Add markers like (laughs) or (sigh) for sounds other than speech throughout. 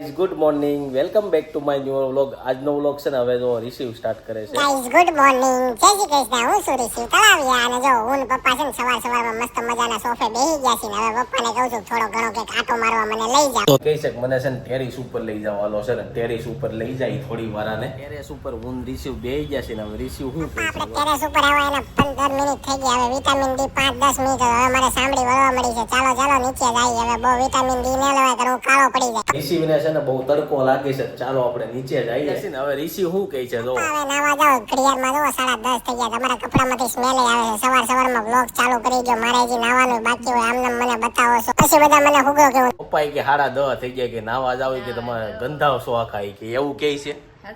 Good morning welcome back to my new vlog આજનો vlog છે ને હવે જો રિસીવ સ્ટાર્ટ કરે છે. ગાઈઝ ગુડ મોર્નિંગ જય શ્રી કૃષ્ણ. હું છું ઋષિ. તળાવિયા અને જો હું પપ્પા છે ને સવાર સવારમાં મસ્ત મજાના સોફે બેસી ગયા છે ને હવે પપ્પાને કહું છું થોડો ઘણો કે આટો મારવા મને લઈ જાવ તો કહી છે મને છે ને ટેરેસ ઉપર લઈ જાવ હાલો છે ને ટેરેસ ઉપર લઈ જાય થોડી વાર અને ટેરેસ ઉપર હું રિસીવ બે ગયા છે ને હવે રિસીવ હું આપણે ટેરેસ ઉપર આવા એના પંદર મિનિટ થઈ ગયા. હવે વિટામિન ડી પાંચ દસ મિનિટ હવે મારે સાંભળી વળવા મળી છે. ચાલો ચાલો નીચે જાય હવે બહુ વિટામિન ડી ન લેવાય તો હું કાળો પડી જાય. રિસીવ ને છે ને બહુ તડકો લાગે છે. ચાલો આપણે નીચે જઈએ છે ને હવે ઋષિ શું કહે છે? જો હવે નાવા જાવ ઘડિયાળમાં જો સાડા દસ થઈ ગયા. તમારા કપડામાંથી સ્મેલ આવે છે. સવાર સવારમાં બ્લોગ ચાલુ કરી ગયો મારે હજી નાવાનું બાકી હોય. આમને મને બતાવો છો. પછી બધા મને હુગો કે પપ્પા કે સાડા દસ થઈ ગયા કે નાવા જાવ કે તમારે ગંધાવશો આખા ઈ કે એવું કહે છે? કે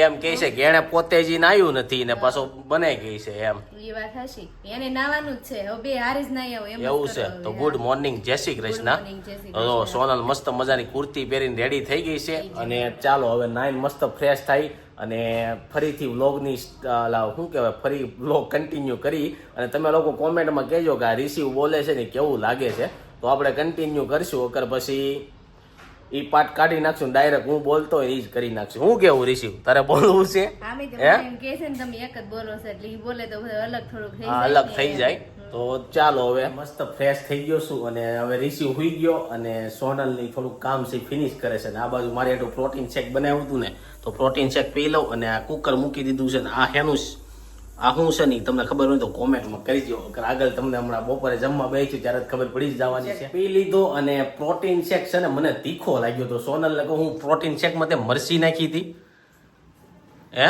એમ કહે છે કે એને પોતે જ નાયું નથી ને પાછો બને ગઈ છે એમ. એ વાત હશે એને નાવાનું જ છે. હવે હારે જ નાઈ આવું એવું છે. તો ગુડ મોર્નિંગ જય શ્રી કૃષ્ણ. તો સોનલ મસ્ત મજાની કુર્તી પહેરીને રેડી થઈ ગઈ છે અને ચાલો હવે નાઈન મસ્ત ફ્રેશ થઈ અને ફરીથી વ્લોગની શું કહેવાય ફરી વ્લોગ કન્ટિન્યુ કરી. અને તમે લોકો કોમેન્ટમાં કહેજો કે આ રિસીવ બોલે છે ને કેવું લાગે છે. તો આપણે કન્ટિન્યુ કરશું. અગર પછી ઈ પાટ કાઢી નાખશું ડાયરેક્ટ હું બોલતો એ જ કરી નાખશું. હું કેવું રિસીવ તારે બોલવું છે? આમે તો હે? મને એમ કે છે ને તમે એક જ બોલો છો એટલે ઈ બોલે તો બધું અલગ થઈ જાય અલગ થઈ જાય. તો ચાલો હવે. મસ્ત ફ્રેશ થઈ ગયો છું અને હવે રિસીવ હોઈ ગયો અને સોનલની થોડુંક કામ છે ફિનિશ કરે છે ને આ બાજુ મારે એટલું પ્રોટીન શેક બનાવ્યું હતું ને તો પ્રોટીન શેક પી લઉં અને આ કુકર મૂકી દીધું છે ને આ હેનું આ શું છે નહીં તમને ખબર હોય તો કોમેન્ટમાં કરી દો આગળ તમને હમણાં બપોરે જમવા બેસી ત્યારે ખબર પડી જ જવાની છે. પી લીધો અને પ્રોટીન શેક છે ને મને તીખો લાગ્યો તો સોનલને કહું હું પ્રોટીન શેકમાં તે મરસી નાખી હતી. હે?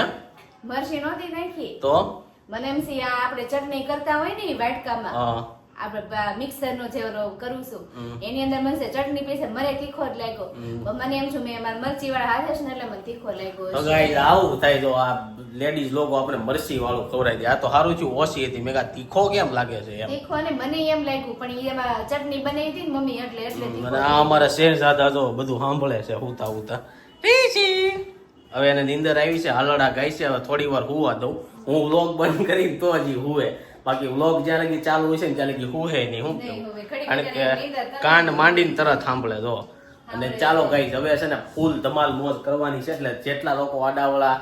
મરસી નહોતી નાખી? તો? મને એમ સી આ આપણે ચટણી કરતા હોય ને વાટકામાં હા. આપણે મિક્સર નો જે કરું છું. એની અંદર મને ચટણી પીસે મને તીખો જ લાગ્યો. પણ મને એમ છું મેં મારા મરચી વાળા હાથે છે ને એટલે મને તીખો લાગ્યો ગાઈઝ આવું થાય તો આ લેડીઝ લોકો આપણે મરચી વાળું ખવડાવી દે. આ તો સારું થયું ઓછી હતી. મેં તીખો કેમ લાગે છે એમ? તીખો ને મને એમ લાગ્યું પણ એમાં ચટણી બનાવી હતી ને મમ્મી એટલે એટલે આ અમારા શેર સાધા તો બધું સાંભળે છે હુતા હુતા. હવે એને નીંદર આવી છે હાલડા ગાય છે હવે થોડી વાર હુવા દઉં. હું લોક બંધ કરી તો હજી હુવે બાકી વ્લોગ જ્યાં લગી ચાલુ હોય છે ને ત્યાં લગી હુહે નહીં હું નહીં. ઘડી કારણ કે કાંડ કાન માંડીને તરત સાંભળે જો. અને ચાલો ગાઈઝ હવે છે ને ફૂલ ધમાલ મોજ કરવાની છે એટલે જેટલા લોકો આડાવાળા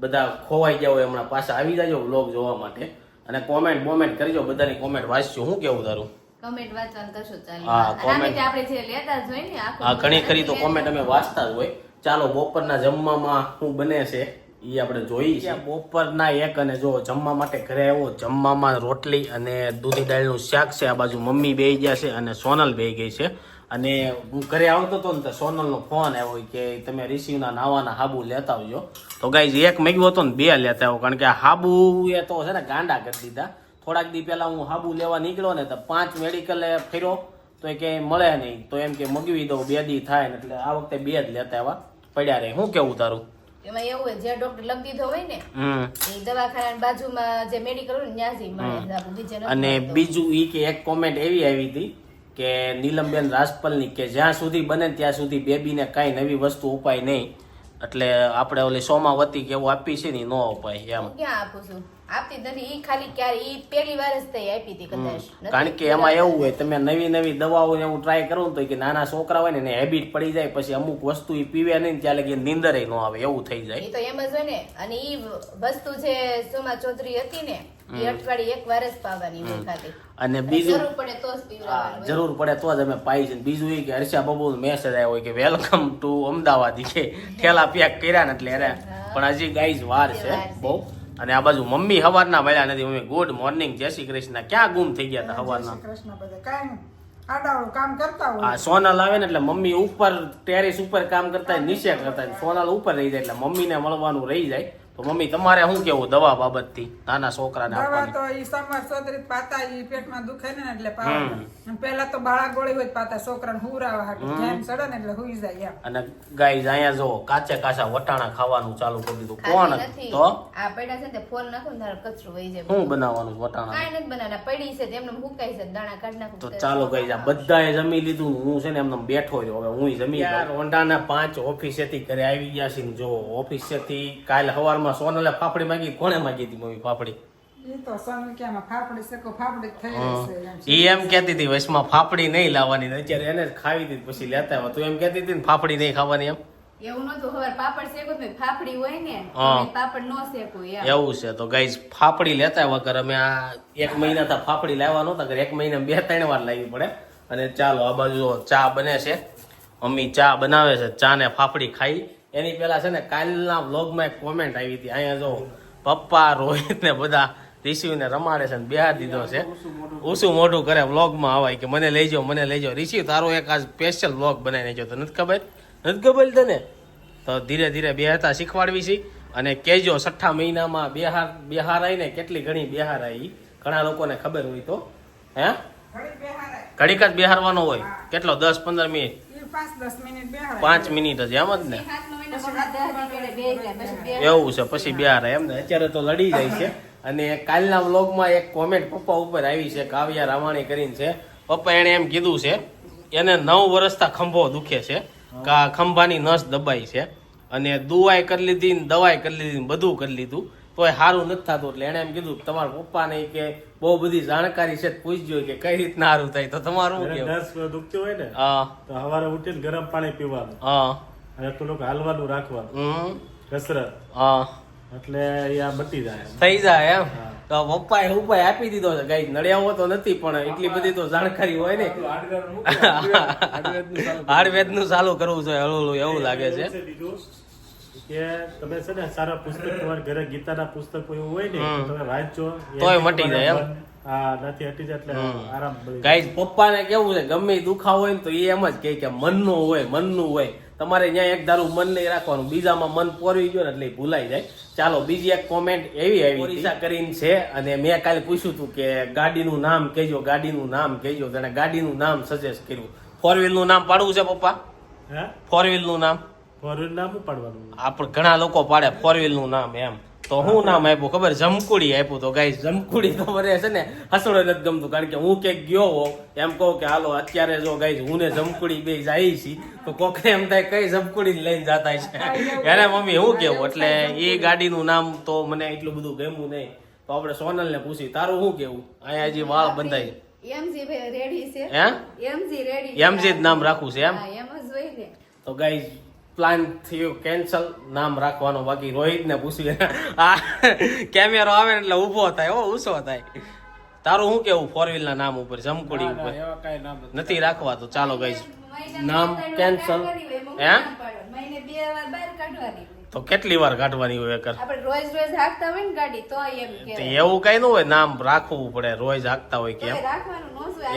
બધા ખોવાઈ ગયા હોય હમણાં પાછા આવી જાજો વ્લોગ જોવા માટે. અને કોમેન્ટ બોમેન્ટ કરજો બધાની કોમેન્ટ વાંચજો. હું કેવું તારું? કમેન્ટ વાંચવાનું કશું ચાલે? હા, તે આપણે જે લેતા જ હોય ને આ ઘણી ખરી તો કોમેન્ટ અમે વાંચતા જ હોય. ચાલો બપોરના જમવામાં શું બને છે. એ આપણે જોઈ બપોરના એક અને જો જમવા માટે ઘરે આવ્યો જમવામાં રોટલી અને દૂધી દાળનું શાક છે, આ બાજુ મમ્મી બે ગયા છે અને સોનલ બે ગઈ છે. અને હું ઘરે આવતો હતો ને તો સોનલનો ફોન આવ્યો કે તમે રિસીવના નાવાના હાબુ લેતા આવજો. તો ગાઈઝ એક મેગ્યો હતો ને બે લેતા આવ્યો, કારણ કે હાબુ એ તો છે ને ગાંડા કરી દીધા. થોડાક દી પહેલાં હું હાબુ લેવા નીકળ્યો ને તો પાંચ મેડિકલે ફેર્યો, તો એ ક્યાંય મળે નહીં. તો એમ કે મગવી દઉં, બે દી થાય ને એટલે આ વખતે બે જ લેતા આવ્યા. પડ્યા રહે શું કેવું તારું? એમાં એવું હોય જે ડોક્ટર લખી દીધો હોય ને એ દવાખાના બાજુમાં જે મેડિકલ હોય ને ત્યાં જ ઈ મળે આપણે. બીજે નથી અને બીજું ઈ કે એક કોમેન્ટ એવી આવી હતી કે નીલમબેન રાજપલની કે જ્યાં સુધી બને ત્યાં સુધી બેબીને કાંઈ નવી વસ્તુ ઉપાય નહીં. એટલે આપણે ઓલી સોમાવતી કે એવું આપી છે ને ન અપાય એમ. ક્યાં આપું છું? આપતી નથી. ઈ ખાલી ક્યારે ઈ પહેલી વાર જ તે આપી હતી કદાચ. કારણ કે એમાં એવું હોય તમે નવી નવી દવાઓ ને એવું ટ્રાય કરો ને તો કે નાના છોકરા હોય ને એને હેબિટ પડી જાય પછી અમુક વસ્તુ ઈ પીવે નહીં ત્યાં લગી નીંદર ન આવે એવું થઈ જાય. ઈ તો એમ જ હોય ને. અને ઈ વસ્તુ જે સોમા ચૌધરી હતી ને ઈ અઠવાડિયે એક વાર જ પાવાની હોય ખાલી. અને બીજું જરૂર પડે તો જ પીવડાવવાનું જરૂર પડે તો જ અમે પાઈ છે બીજું એ કે હર્ષા બાબુ મેસેજ આવ્યો હોય કે વેલકમ ટુ અમદાવાદ. છે કે ઠેલા પેક કર્યા ને એટલે પણ હજી ગાઈઝ વાર છે. બહુ અને આ બાજુ મમ્મી હવારના મળ્યા નથી. મમ્મી ગુડ મોર્નિંગ જય શ્રી કૃષ્ણ. ક્યાં ગુમ થઈ ગયા હતા હવારના? આ સોનલ આવે ને એટલે મમ્મી ઉપર ટેરેસ ઉપર કામ કરતા નીચે કરતા સોનલ ઉપર રહી જાય એટલે મમ્મીને મળવાનું રહી જાય. તો મમ્મી તમારે શું કેવું દવા બાબતથી? નાના છોકરાને દવા તો ઈ સમર સોદરી પાતા ઈ પેટમાં દુખે ને એટલે પાવા પેલા તો બાળા ગોળી હોય પાતા છોકરાને હુરાવા હાટુ જેમ સડે ને એટલે હુઈ જાય અને ગાઈઝ અહીંયા જો કાચે કાચા વટાણા ખાવાનું ચાલુ કરી દીધું. કોણ તો? આ પડ્યા છે ને તે ફોન નાખો ને કચરો વહી જાય. શું બનાવવાનું વટાણા? કાઈ નથી બનાવના પડી છે તેમને હુકાઈ છે દાણા કાઢ નાખો તો ચાલો ગઈ આ બધાએ જમી લીધું. હું છે ને એમને બેઠો રહ્યો. હવે હું જમી યાર. ઓંડાના પાંચ ઓફિસેથી ઘરે આવી ગયા છે ને જો ઓફિસેથી કાલ સવારમાં સોનલે ફાફડી માંગી કોણે માંગી હતી મમ્મી ફાફડી? તો સોનલ કે ફાફડી શેકો ફાફડી જ થઈ રહેશે એમ. ઈ કહેતી હતી વચમાં ફાફડી નહીં લાવવાની અત્યારે એને જ ખાવી હતી પછી લેતા આવ્યા. તું એમ કહેતી હતી ને ફાફડી નહીં ખાવાની એમ? એવું નતું ખબર પાપડ શેકો તો ફાફડી હોય ને તો પાપડ નો શેકવું એવું છે તો ગાઈઝ ફાફડી લેતા વગર અમે આ એક મહિના તો ફાફડી લાવવા નહોતા કર એક મહિના બે ત્રણ વાર લાવવી પડે. અને ચાલો આ બાજુ ચા બને છે. મમ્મી ચા બનાવે છે ચા ને ફાફડી ખાઈ. એની પેલા છે ને કાલના વ્લોગમાં એક કોમેન્ટ આવી હતી. અહીંયા જો પપ્પા રોહિત ને બધા રિસીવને રમાડે છે ને બિહાર દીધો છે. ઓછું મોઢું કરે વ્લોગમાં આવાય કે મને લઈ જાઓ મને લઈ જાઓ રિસીવ તારો એક આ સ્પેશિયલ વ્લોગ બનાવી નાખ્યો તો નથી ખબર? નથી ખબર તને? તો ધીરે ધીરે બેહતા શીખવાડવી છે અને કેજો છઠ્ઠા મહિનામાં બિહાર બિહાર આવીને કેટલી ઘણી બિહાર આવી. ઘણા લોકોને ખબર હોય તો. હે? ઘડીક જ બિહારવાનો હોય. કેટલો? દસ પંદર મિનિટ? પાંચ મિનિટ બેહારાય. પાંચ મિનિટ જ એમ જ ને? એવું છે પછી બિહાર એમ ને. અત્યારે તો લડી જાય છે. અને કાલના વ્લોગમાં એક કોમેન્ટ પપ્પા ઉપર આવી છે કાવ્યા રામાણી કરીને છે. પપ્પા એને એમ કીધું છે એને નવ વર્ષતા ખંભો દુખે છે કા ખંભાની નસ દબાઈ છે. અને દુવાઈ કરી લીધી ને દવાઈ કરી લીધી ને બધું કરી લીધું. તોય સારું નથી થતું એટલે એને એમ કીધું કે તમારા પપ્પાને કે બહુ બધી જાણકારી છે પૂછજો કે કઈ રીતના સારું થાય. તો તમારું દુખતી હોય ને હા. તો સવારે ઉઠીને ગરમ પાણી પીવાનું. હા. અને થોડુંક હાલવાનું રાખવાનું. કસરત. હા. એટલે આ મટી જાય થઈ જાય એમ? તો પપ્પાએ ઉપાય આપી દીધો છે. ગાઈ નડિયાવો તો નથી પણ એટલી બધી તો જાણકારી હોય ને. હાર્ડવેદનું (laughs) ચાલુ કરવું છે હળવું એવું લાગે છે. કે તમે છે ને સારા પુસ્તક તમારા ઘરે ગીતાના પુસ્તકો એવું હોય ને તમે વાંચજો તોય મટી જાય એમ? હા નથી હટી જાય એટલે આરામ મળી પપ્પા ગાઈઝ પપ્પાને કેવું છે? ગમે દુખાવો હોય ને તો એ એમ જ કે મનનું હોય મનનું હોય. તમારે ત્યાં એક દારૂ મન નહીં રાખવાનું. બીજામાં મન પોરવી ગયો ને એટલે ભૂલાઈ જાય. ચાલો બીજી એક કોમેન્ટ એવી આવી ઓરિસા કરીને છે અને મેં કાલે પૂછ્યું હતું કે ગાડીનું નામ કહેજો ગાડીનું નામ કહેજો. તેને ગાડીનું નામ સજેસ્ટ કર્યું. ફોર વ્હીલનું નામ પાડવું છે પપ્પા? હે? ફોર વ્હીલનું નામ ફોર વ્હીલ નામ પાડવાનું આપણે ઘણા લોકો પાડે ફોર વ્હીલનું નામ એમ. તો હું નામ આપ્યું? ખબર? જમકુડી આપ્યું તો ગાઈ જમકુડી તો મને છે ને? હસડો નથી ગમતું કારણ કે હું ક્યાંક ગયો હો એમ કહું કે હાલો અત્યારે જો ગાઈ હું ને જમકુડી બે જાય છી તો કોકને એમ થાય કઈ જમકુડી લઈને જતા છે? (laughs) એને મમ્મી હું કેવું એટલે એ ગાડીનું નામ તો મને એટલું બધું ગમ્યું નહીં. તો આપણે સોનલ ને પૂછી તારું શું કેવું? અહીંયા હજી વાળ બંધાય. એમજી રેડી છે. હે? એમજી રેડી એમજી જ નામ રાખવું છે એમ? હા એમ જ હોય ને. તો ગાઈઝ પ્લાન થયું કેન્સલ નામ રાખવાનું બાકી રોહિત ને પૂછ્યું આ કેમેરો આવે એટલે ઊભો થાય હો ઊંચો થાય. તારું શું કેવું ફોર વ્હીલ નામ ઉપર જમકુડી ઉપર? એવા કાંઈ નામ નથી. રાખવા તો ચાલો ગઈ નામ કેન્સલ હે? તો કેટલી વાર કાઢવાની હોય એકર આપણે રોજ રોજ હાંકતા હોય ને ગાડી તો એમ કે. એવું કઈ ન હોય નામ રાખવું પડે રોજ હાંકતા હોય કેમ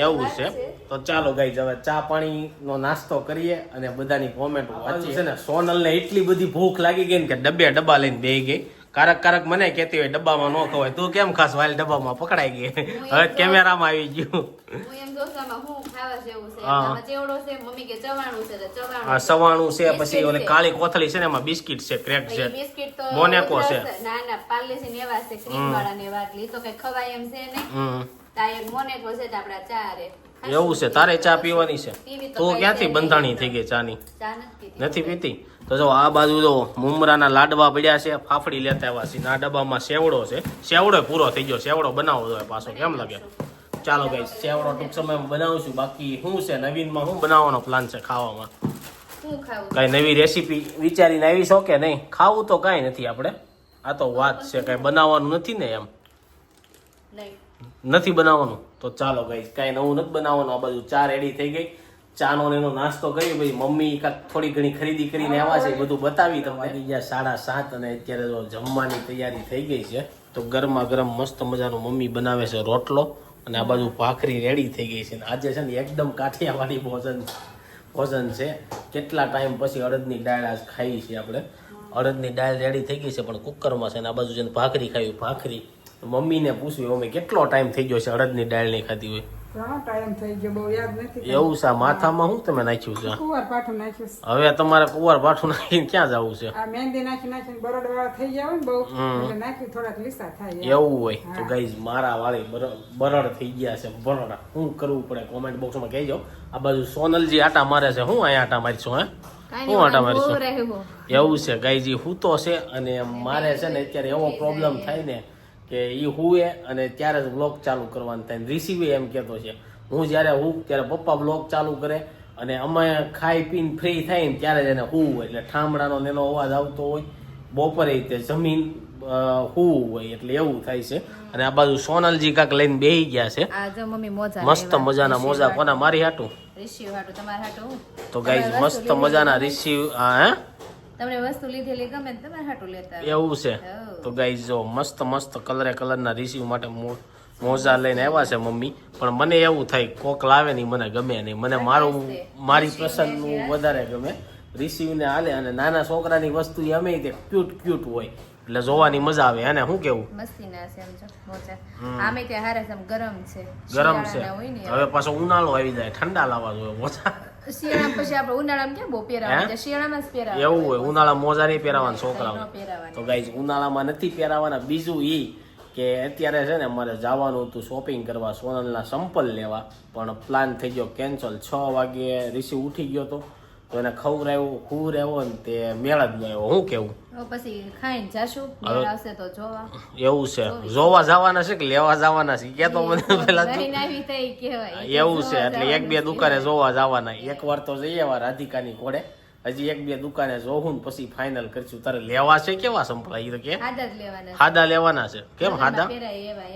એવું છે. તો ચાલો ગઈ હવે ચા પાણી નો નાસ્તો કરીએ અને બધાની કોમેન્ટ વાંચી છે ને સોનલ ને એટલી બધી ભૂખ લાગી ગઈ ને કે ડબ્બે ડબ્બા લઈને બેહી ગઈ. કારક કારક મને કહેતી હોય ડબ્બામાં ન ખવાય. તું કેમ ખાસ વાલ ડબ્બામાં પકડાઈ ગઈ? હવે કેમેરામાં આવી ગયું. હું છું. છે છે છે સવાણું છે પછી ઓલી કાળી કોથળી છે ને એમાં બિસ્કિટ છે ક્રેક છે. બિસ્કિટ તો મોનેકો છે. ના ના ને એવા છે ક્રીમ વાળા ને એટલે તો કઈ ખવાય એમ છે નહીં. છે એવું છે તારે ચા પીવાની છે? તો ક્યાંથી બંધાણી થઈ ગઈ ચાની? ચા નથી પીતી. નથી પીતી? તો જો આ બાજુ જો મુમરાના લાડવા પડ્યા છે ફાફડી લેતા આવ્યા છે આ ડબ્બામાં સેવડો છે. સેવડો પૂરો થઈ ગયો સેવડો બનાવો જોઈએ પાછો કેમ લાગે? ચાલો ભાઈ સેવડો ટૂંક સમયમાં બનાવશું બાકી શું છે નવીનમાં શું બનાવવાનો પ્લાન છે ખાવામાં? કઈ નવી રેસીપી વિચારીને આવી છો કે નહીં? ખાવું તો કાંઈ નથી આપણે. આ તો વાત છે કઈ બનાવવાનું નથી ને એમ. નહીં. નથી બનાવવાનું? તો ચાલો ગઈ કાંઈ નવું નથી બનાવવાનું. આ બાજુ ચા રેડી થઈ ગઈ. ચાનો ને એનો નાસ્તો કર્યો પછી મમ્મી કાંક થોડી ઘણી ખરીદી કરીને આવ્યા છે બધું બતાવી તમને. વાગી ગયા સાડા સાત અને અત્યારે જો જમવાની તૈયારી થઈ ગઈ છે. તો ગરમા ગરમ મસ્ત મજાનું મમ્મી બનાવે છે રોટલો. અને આ બાજુ ભાખરી રેડી થઈ ગઈ છે. આજે છે ને એકદમ કાઠિયાવાડી ભોજન ભોજન છે. કેટલા ટાઈમ પછી અડદની દાળ આજ ખાઈ છે આપણે. અડદની દાળ રેડી થઈ ગઈ છે, પણ કુકરમાં છે ને આ બાજુ છે ભાખરી ખાવી ભાખરી મમ્મીને પૂછ્યું મમ્મી કેટલો ટાઈમ થઈ ગયો છે અડદની દાળ નહીં ખાધી હોય? ઘણો ટાઈમ થઈ ગયો બહુ યાદ નથી એવું છે આ માથામાં શું તમે નાખ્યું છે? કુંવાર પાઠું નાખ્યું છે. હવે તમારે કુવાર પાઠું નાખીને ક્યાં જવું છે? આ મહેંદી નાખી નાખીને બરોડ વાળા થઈ ગયા હોય ને બહુ એટલે નાખ્યું થોડાક લીસા થાય એમ. એવું હોય. તો ગાઈઝ મારા વાળી બર- બરડ થઈ ગયા છે બરડ. શું કરવું પડે? કોમેન્ટ બોક્સમાં કહેજો. આ બાજુ સોનલજી આટા મારે છે. હું અહીંયા આટા મારીશું હે? હું આટા મારીશું? એવું છે. ગાયજી હું તો છે અને મારે છે ને અત્યારે એવો પ્રોબ્લેમ થાય ને કે એ હુએ અને ત્યારે જ બ્લોગ ચાલુ કરવાનું થાય. રિસીવે એમ કહેતો છે. હું જ્યારે હું ત્યારે પપ્પા બ્લોગ ચાલુ કરે અને અમે ખાઈ પીને ફ્રી થાય ને ત્યારે જ એને હું એટલે ઠામડાનો એનો અવાજ આવતો હોય. બપોરે તે જમીન હું હોય એટલે એવું થાય છે. અને આ બાજુ સોનલજી કાક લઈને બેહી ગયા છે. મસ્ત મજાના મોજા. કોના? મારી હાટું? તો ગાઈઝ મસ્ત મજાના રિસીવ હે? તમને વસ્તુ લીધેલી ગમે તમારે હાટું લેતા એવું છે. તો ગાઈઝ જો મસ્ત મસ્ત કલરે કલરના રિસીવ માટે મોજા લઈને આવ્યા છે મમ્મી. પણ મને એવું થાય કોક લાવે નહીં મને ગમે નહીં. મને મારું મારી પસંદનું વધારે ગમે. રિસીવને હાલે અને નાના છોકરાની વસ્તુ અમે તે ક્યુટ ક્યુટ હોય. એટલે જોવાની મજા આવે. અને શું કેવું? મસ્તી ના છે એમ મોજા. આમે ત્યાં હારે ગરમ છે. ગરમ છે. ને હવે પાછો ઉનાળો આવી જાય. ઠંડા લાવવા જોઈએ મોજા. શિયાળા પછી આપણે ઉનાળામાં કેમ બહુ પહેરાવા છે શિયાળામાં જ પહેરાવા એવું હોય ઉનાળા મોજા નહીં પહેરાવાના છોકરાઓ. તો ગાઈઝ ઉનાળામાં નથી પહેરાવાના. બીજું ઈ કે અત્યારે છે ને મારે જવાનું હતું શોપિંગ કરવા સોનલના સંપલ લેવા પણ પ્લાન થઈ ગયો કેન્સલ છ વાગે રિસીવ ઉઠી ગયો તો તો એને ખવડાવ્યો હું રહેવો ને તે મેળા જ આવ્યો. હું કેવું? પછી ખાઈને જાશું. મેળ આવશે તો જોવા. એવું છે. જોવા. જવાના છે કે લેવા જવાના છે? કે તો મને પેલા એવું છે. એટલે એક બે દુકાને જોવા જવાના. એક વાર તો જઈએ વાર રાધિકાની કોડે હજી એક બે દુકાને જોવું ને પછી ફાઇનલ કરશું. તારે લેવા છે કેવા સંભળાય? તો કે હાદા લેવાના છે. કેમ હાદા?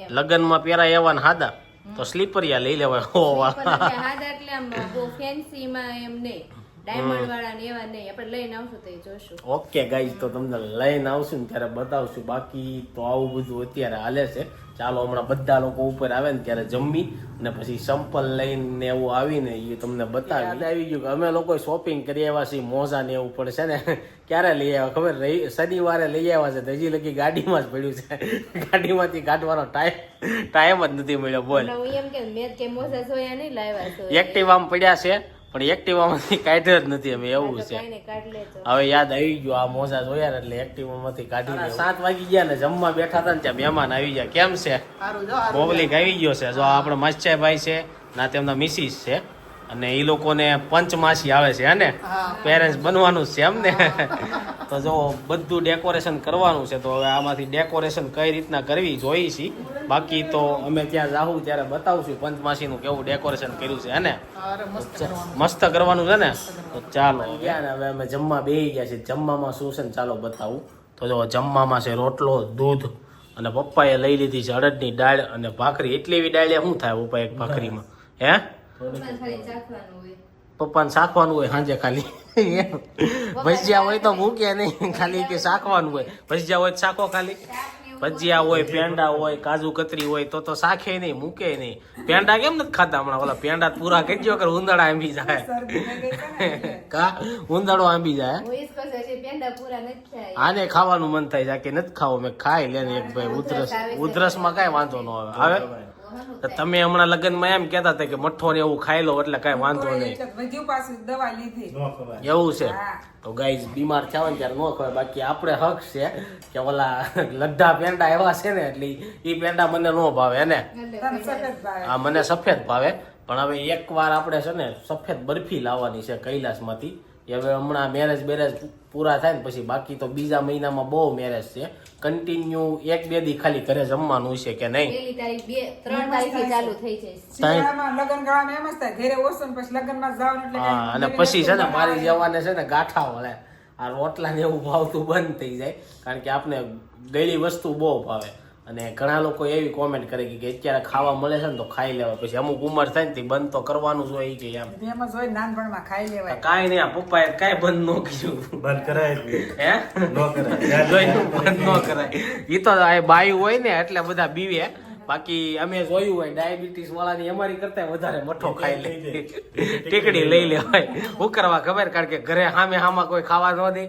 લગ્નમાં પહેરાય એવા ને હાદા? તો સ્લીપરિયા લઈ લેવાય. હોવા હાદા એટલે આમ બહુ ફેન્સી માં એમ નહીં. ડાયમંડ વાળા ને એવા નહીં આપણે લઈને આવશું તો એ જોશું. ઓકે ગાઈઝ તો તમને લઈને આવશું ને ત્યારે બતાવશું. બાકી તો આવું બધું અત્યારે હાલે છે. ચાલો હમણાં બધા લોકો ઉપર આવે ને ત્યારે જમી અને પછી સંપલ લઈને એવું આવીને એ તમને બતાવી. આવી ગયું કે અમે લોકો શોપિંગ કરી આવ્યા છીએ મોજા ને એવું પડશે ને. ક્યારે લઈ આવ્યા? ખબર રહી શનિવારે લઈ આવ્યા છે તો હજી લગી ગાડીમાં જ પડ્યું છે. ગાડીમાંથી કાઢવાનો ટાઈમ ટાઈમ જ નથી મળ્યો બોલ. એમ કે મેં કે મોજા જોયા નહીં લાવ્યા છો એક્ટિવામાં પડ્યા છે. પણ એક્ટિવામાંથી કાઢ્યો જ નથી અમે એવું છે. હવે યાદ આવી ગયું આ મોજા જોયા એટલે એક્ટિવામાંથી કાઢી સાત વાગી ગયા ને જમવા બેઠા હતા ને ત્યાં મહેમાન આવી ગયા. કેમ છે? પબ્લિક આવી ગયો છે. જો આપણે મચ્છાભાઈ છે ના તેમના મિસિસ છે. અને એ લોકોને પંચમાસી આવે છે હે ને? પેરેન્ટ્સ બનવાનું છે એમ ને (laughs) તો જો બધું ડેકોરેશન કરવાનું છે તો હવે આમાંથી ડેકોરેશન કઈ રીતના કરવી જોઈ છીએ બાકી તો અમે ત્યાં જાહું ત્યારે બતાવશું પંચમાસીનું કેવું ડેકોરેશન કર્યું છે હે ને? મસ્ત કરવાનું. છે ને? તો ચાલો હવે અમે જમવા બેસી ગયા છીએ. જમવામાં શું છે ને ચાલો બતાવું. તો જો જમવામાં છે રોટલો દૂધ અને પપ્પાએ લઈ લીધી છે અડદની દાળ અને ભાખરી. એટલી એવી દાળ શું થાય પપ્પા એક ભાખરીમાં? હે? પપ્પાને શાખવાનું હોય. સાંજે ખાલી. ભજીયા હોય તો મૂકે નહીં. ખાલી કે શાખવાનું હોય. ભજીયા હોય સાખો ખાલી. ભજીયા હોય પેંડા હોય કાજુ કતરી હોય તો તો શાખે નહીં મૂકે નહીં. પેંડા કેમ નથી ખાતા હમણાં? ઓલા પેંડા પૂરા કરી દો કે આંબી જાય. (laughs) કા. ઉંદરડો આંબી જાય હું? ઈસ કહું છું, હજી પેંડા પૂરા નથી થાય આને ખાવાનું મન થાય છે કે નથી ખાવું? મેં ખાઈ લે ને એક ભાઈ ઉધરસ ઉધરસમાં કાંઈ વાંધો ન આવે. આવે તો તમે હમણાં લગ્નમાં એમ કેતા હતા કે મઠ્ઠો ને એવું ખાઈ લો એટલે કાંઈ વાંધો નહીં. એટલે વધ્યું પાછું દવા લીધી. એવું છે? તો ગાઈઝ બીમાર થયા હોય ને ત્યારે ન ખવાય. બાકી આપણે હક છે કે ઓલા લદ્દા પેંડા એવા છે ને એટલે એ પેંડા મને ન ભાવે ને? હા આ મને સફેદ ભાવે. પણ હવે એક વાર આપણે છે ને સફેદ બરફી લાવવાની છે કૈલાસમાંથી. હવે હમણાં મેરેજ બેરેજ પૂરા થાય ને પછી બાકી તો બીજા મહિનામાં બહુ મેરેજ છે. કન્ટિન્યુ એક બે દી ખાલી ઘરે જમવાનું છે કે નહીં? પહેલી તારીખ બે ત્રણ તારીખથી ચાલુ થઈ લગ્ન એમ જ થાય. ઘરે ઓછો પછી લગ્નમાં જાવ એટલે હા અને પછી છે ને મારી જવાને છે ને ગાંઠા વળે. આ રોટલા ને એવું ભાવતું બંધ થઈ જાય. કારણ કે આપણે ડેલી વસ્તુ બહુ ભાવે. અને ઘણા લોકો એવી કોમેન્ટ કરે કે અત્યારે ખાવા મળે છે ને તો ખાઈ લેવા પછી અમુક ઉંમર થાય ને બંધ તો કરવાનું જ હોય કે એમ. એમ જ હોય નાનપણમાં ખાઈ લેવાય. કાંઈ નહીં પપ્પા પપ્પાએ કાંઈ બંધ ન કર્યું. બંધ કરાય હે? ન કરાય. બંધ ન કરાય. એ તો આ બાયું હોય ને એટલે બધા બીવે. બાકી અમે જોયું હોય ડાયાબિટીસ વાળાની અમારી કરતા વધારે મઠો ખાઈ લે. ટીકડી લઈ લેવાય. હું કરવા ખબર? કારણ કે ઘરે સામે સામા કોઈ ખાવા ન દે.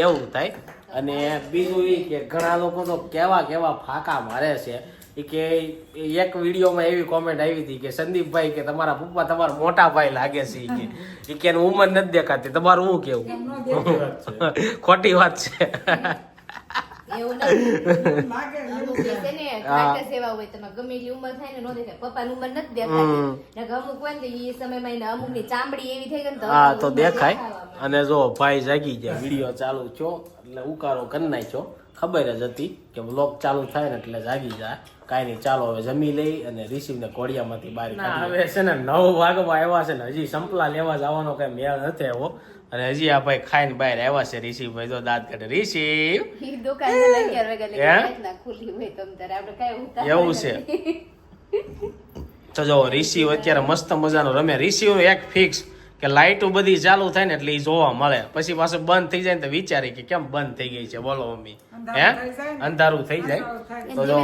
એવું થાય? અને બીજું એ કે ઘણા લોકો તો કેવા કેવા ફાકા મારે છે. એ કે એક વિડીયોમાં એવી કોમેન્ટ આવી હતી કે સંદીપભાઈ કે તમારા પપ્પા તમારા મોટા ભાઈ લાગે છે કે. ઈ કે ઉંમર નથી દેખાતી. તમારું શું કેવું? ખોટી વાત છે. એવું નથી (laughs) ને ઘાટ હોય તમે ગમે એટલી ઉંમર થાય ને નો દેખાય. પપ્પાની ઉંમર નથી દેખાતી. ને અમુક હોય ને તો સમયમાં એને અમુકની ચામડી એવી થઈ ગઈ ને હા તો દેખાય. અને જો ભાઈ જાગી ગયા વીડિયો ચાલુ છો એટલે ઉકારો કરી નાખ્યો. ખબર જ હતી કે બ્લોક ચાલુ થાય ને એટલે જાગી જાય કાંઈ નહીં ચાલો હવે જમી લઈ અને રિસીવને ઘોડિયામાંથી બહાર હવે છે ને નવ વાગવા આવ્યા છે ને હજી સંપલા લેવા જવાનો કઈ મેળ નથી આવ્યો. અને હજી આ ભાઈ ખાઈને બહાર આવ્યા છે રિસીવભાઈ. તો દાંત કાઢે. ઉતાવળ એવું છે. તો જો રિસીવ અત્યારે મસ્ત મજાનો રમે. રિસીવ એક ફિક્સ કે લાઇટો બધી ચાલુ થાય ને એટલે એ જોવા મળે. પછી પાછું બંધ થઈ જાય ને તો વિચારી કે કેમ બંધ થઈ ગઈ છે? બોલો મમ્મી. હે? અંધારું થઈ જાય. તો જો.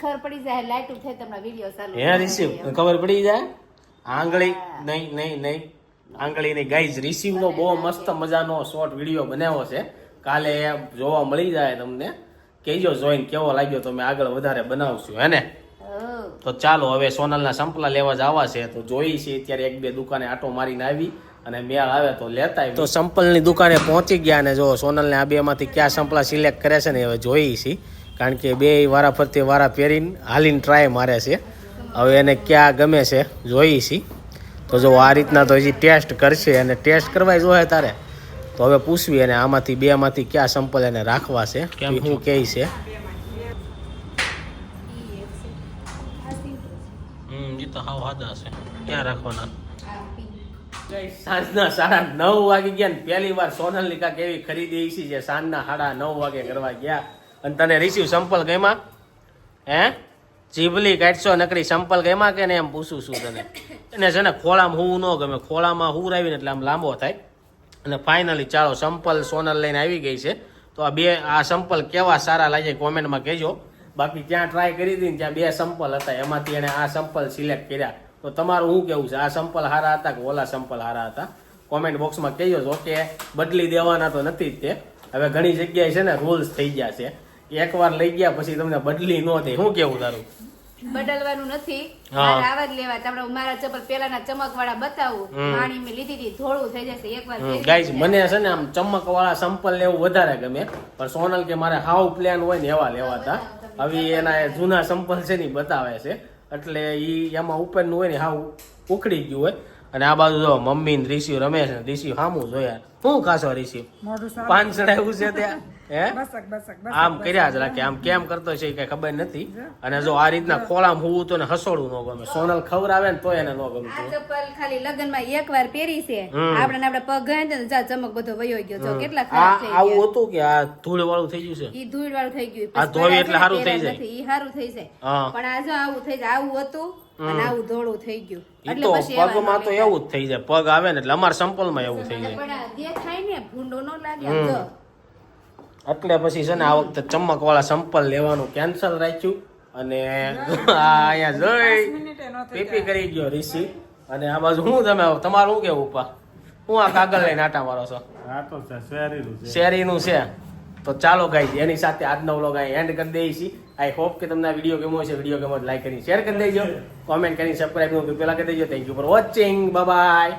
ખબર પડી જાય લાઈટ થાય તમને વિડિયો ચાલુ હે રિસીવ? ખબર પડી જાય? આંગળી નહીં નહીં નહીં. આંગળીની ગાઈઝ રિસીવનો બહુ મસ્ત મજાનો શોર્ટ વીડિયો બનાવ્યો છે. કાલે જોવા મળી જાય તમને. કહેજો જોઈન કેવો લાગ્યો તો મેં આગળ વધારે બનાવશું હે ને? તો ચાલો હવે સોનલના સંપલા લેવા જવા છે. તો જોઈ છે અત્યારે એક બે દુકાને આટો મારીને આવી અને મેળ આવે તો લેતા તો સંપલની દુકાને પહોંચી ગયા અને જો સોનલને આ બેમાંથી કયા સંપલા સિલેક્ટ કરે છે ને હવે જોઈ છે. કારણ કે બે વારા ફરતી વારા પહેરીને હાલીને ટ્રાય મારે છે. હવે એને ક્યાં ગમે છે જોઈ છે. તો જો આ રીતના તો હજી ટેસ્ટ કરશે અને ટેસ્ટ કરવા જોઈએ તારે તો હવે પૂછવી અને આમાંથી બેમાંથી ક્યાં સંપલ એને રાખવા છે કેમ? શું કહે છે. હમ એ તો હાવ હાદા છે. ક્યાં રાખવાના? સાંજના સાડા નવ વાગે ગયા ને પહેલી વાર સોનલ નિકા કેવી ખરીદી છે. જે સાંજના સાડા નવ વાગે કરવા ગયા. અને તને રિસીવ સંપલ ગયમાં હે? જીભલી કાઢશો, નકરી સંપલ કે એમાં કે ને એમ પૂછું છું તને. એને છે ને, ખોળામાં હું ન ગમે. ખોળામાં હું આવીને એટલે આમ લાંબો થાય. અને ફાઇનલી ચાલો, સંપલ સોનલ લઈને આવી ગઈ છે. તો આ બે, આ સંપલ કેવા સારા લાગે કોમેન્ટમાં કહેજો. બાકી ત્યાં ટ્રાય કરી હતી ને ત્યાં બે સંપલ હતા. એમાંથી એણે આ સંપલ સિલેક્ટ કર્યા. તો તમારું શું કેવું છે? આ સંપલ હારા હતા કે ઓલા સંપલ હારા હતા? કોમેન્ટ બોક્સમાં કહેજો. જો બદલી દેવાના તો નથી જ તે. હવે ઘણી જગ્યાએ છે ને રૂલ્સ થઈ ગયા છે. એકવાર લઈ ગયા પછી તમને બદલી ન થાય. શું કેવું તારું? બદલવાનું નથી. આવા જ લેવા. તમને મારા ચપ્પલ પેલાના ચમક વાળા બતાવું પાણી મેં લીધી હતી ધોળું થઈ જશે. એકવાર ગાઈઝ મને છે ને આમ ચમક વાળા સંપલ લેવું વધારે ગમે. પણ સોનલ કે મારે હાવ પ્લાન હોય ને એવા લેવાતા હવે એના એ જૂના સંપલ છે ને બતાવે છે. એટલે ઈ એમાં ઉપરનું હોય ને હાવ ઉખડી ગયું હોય. અને આ બાજુ જો મમ્મી ને ઋષિ રમેશ ને ઋષિ સામું જોયા શું ખાસો ઋષિ પાન ચડાવ્યું છે ત્યાં? હે? બસક બસક બસક આમ કર્યા જ રાખે. આમ કેમ કરતો છે કઈ ખબર નથી. અને જો આ રીતના ખોળામ હોવું તો હસોડવું ન ગમે. સોનલ ખવડાવે ને તો એને ન ગમે. ખાલી ચપ્પલ ખાલી એક વાર પહેરી છે. આપણે આપણે પગ ગયા ને જા ચમક બધો વયો ગયો. જો કેટલા ખરાબ થઈ આવું હતું કે આ ધૂળ વાળું થઈ ગયું છે? ઈ ધૂળ વાળું થઈ ગયું. આ ધોવી એટલે સારું થઈ જાય. ઈ સારું થઈ જાય. પણ આ જો આવું થઈ જાય. આવું હતું અને આવું ધોળું થઈ ગયું. એટલે પછી પગમાં તો એવું જ થઈ જાય. પગ આવે ને એટલે અમાર સંપલમાં એવું થઈ જાય. દેખાય ને ભૂંડો ન લાગે એટલે પછી છે ને આ વખતે ચમક વાળા સંપલ લેવાનું કેન્સલ રાખ્યું. અને આ અહીંયા જોઈ મિનિટે નો થઈ પીપી કરી ગયો ઋષિ અને આ બાજુ હું તમે તમારું શું કેવું પા હું આ કાગળ લઈને આટા મારો છો? આ તો છે શહેરીનું છે. શેરીનું છે. તો ચાલો ગાઈ એની સાથે આજનો વ્લોગ અહીં એન્ડ કરી દઈએ છીએ આઈ હોપ કે તમને આ વીડિયો ગમ્યો છે વીડિયો ગમો લાઈક કરી શેર કરી દેજો. કોમેન્ટ કરી સબસ્ક્રાઈબનું પેલા કરી દેજો. Thank you for watching bye